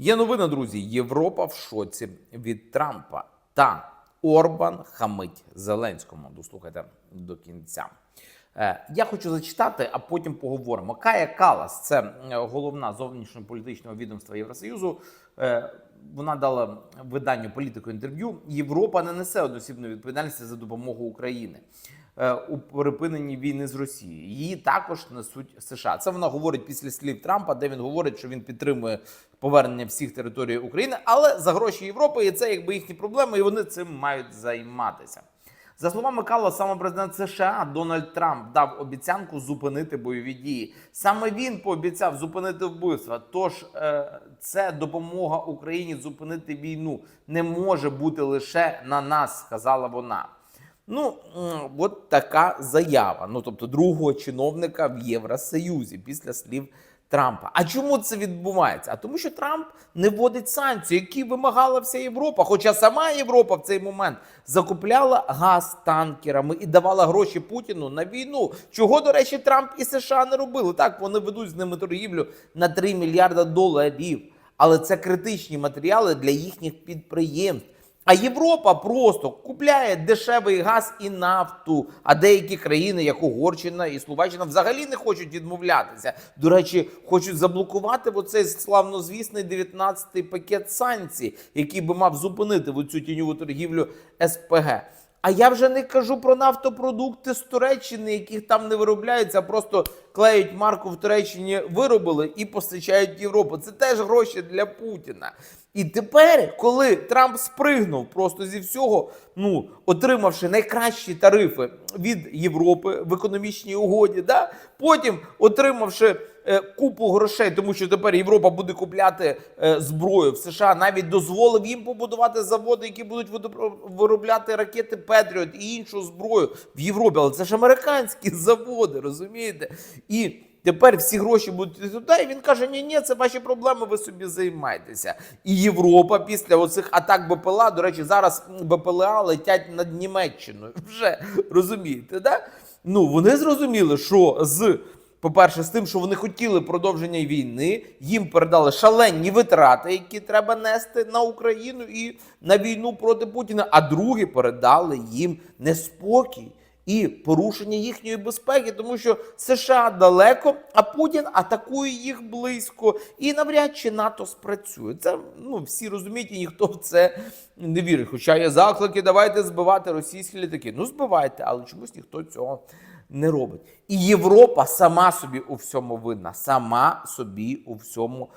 Є новина, друзі. Європа в шоці від Трампа та Орбан хамить Зеленському. Дослухайте до кінця. Е, Я хочу зачитати, а потім поговоримо. Кая Калас, це е, головна зовнішньополітичного відомства Євросоюзу. Е, Вона дала виданню політику інтерв'ю. Європа не несе одноосібної відповідальності за допомогу України у припиненні війни з Росією. Її також несуть США. Це вона говорить після слів Трампа, де він говорить, що він підтримує повернення всіх територій України, але за гроші Європи, і це якби їхні проблеми, і вони цим мають займатися. За словами Калла, саме президент США Дональд Трамп дав обіцянку зупинити бойові дії. Саме він пообіцяв зупинити вбивства. Тож е, це допомога Україні зупинити війну не може бути лише на нас, сказала вона. Ну, от така заява. Ну, тобто, другого чиновника в Євросоюзі після слів Трампа. А чому це відбувається? А тому, що Трамп не вводить санкції, які вимагала вся Європа. Хоча сама Європа в цей момент закупляла газ танкерами і давала гроші Путіну на війну. Чого, до речі, Трамп і США не робили. Так, вони ведуть з ними торгівлю на 3 мільярда доларів. Але це критичні матеріали для їхніх підприємств. А Європа просто купляє дешевий газ і нафту. А деякі країни, як Угорщина і Словаччина, взагалі не хочуть відмовлятися. До речі, хочуть заблокувати оцей славнозвісний 19-й пакет санкцій, який би мав зупинити оцю тіньову торгівлю СПГ. А я вже не кажу про нафтопродукти з Туреччини, яких там не виробляються, просто клеють марку в Туреччині, виробили і постачають в Європу. Це теж гроші для Путіна. І тепер, коли Трамп спригнув просто зі всього, ну отримавши найкращі тарифи від Європи в економічній угоді, да? потім отримавши е, купу грошей, тому що тепер Європа буде купляти е, зброю в США, навіть дозволив їм побудувати заводи, які будуть виробляти ракети Петріот і іншу зброю в Європі. Але це ж американські заводи, розумієте? І Тепер всі гроші будуть туди, і він каже: ні, ні, це ваші проблеми, ви собі займайтеся. І Європа після оцих атак БПЛА, до речі, зараз БПЛА летять над Німеччиною. Вже розумієте, да? Ну вони зрозуміли, що з. По-перше, з тим, що вони хотіли продовження війни, їм передали шалені витрати, які треба нести на Україну і на війну проти Путіна. А другі передали їм неспокій і порушення їхньої безпеки, тому що США далеко, а Путін атакує їх близько, і навряд чи НАТО спрацює. Це ну всі розуміють, і ніхто в це не вірить. Хоча є заклики, давайте збивати російські літаки. Ну збивайте, але чомусь ніхто цього не робить. І Європа сама собі у всьому винна, сама собі у всьому